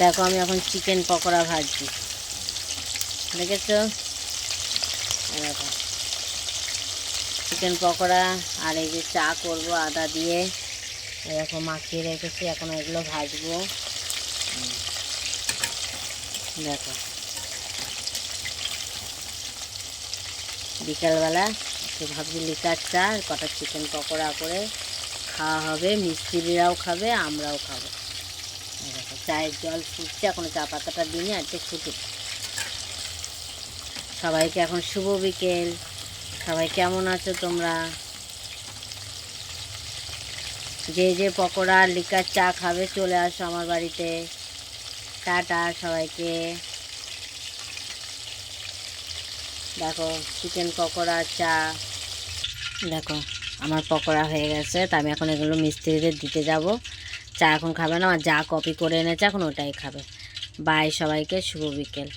দেখো, আমি এখন চিকেন পকোড়া ভাজছি। দেখেছ? দেখো। চিকেন পকোড়া আর এই যে চা করব আদা দিয়ে। এরকম মাখিয়ে রেখেছি, এখন এগুলো ভাজবো। দেখো। বিকালবেলা একটু ভাবছি লিকার চা কটা চিকেন পকোড়া করে খাওয়া হবে মিস্ত্রিরাও খাবে, আমরাও খাব। চায়ের জল ফুটছে, এখনও চা পাতাটা দিনে আর একটু ফুটুক। সবাইকে এখন শুভ বিকেল। সবাই কেমন আছো তোমরা? যে যে পকোড়া লিকার চা খাবে, চলে আসো আমার বাড়িতে। টাটা সবাইকে। দেখো চিকেন পকোড়া, চা। দেখো, আমার পকোড়া হয়ে গেছে, তা আমি এখন এগুলো মিস্ত্রিদের দিতে যাব। চা এখন খাবে না আমার যা কপি করে এনেছে এখন ওটাই খাবে। বাই সবাইকে, শুভ বিকেল।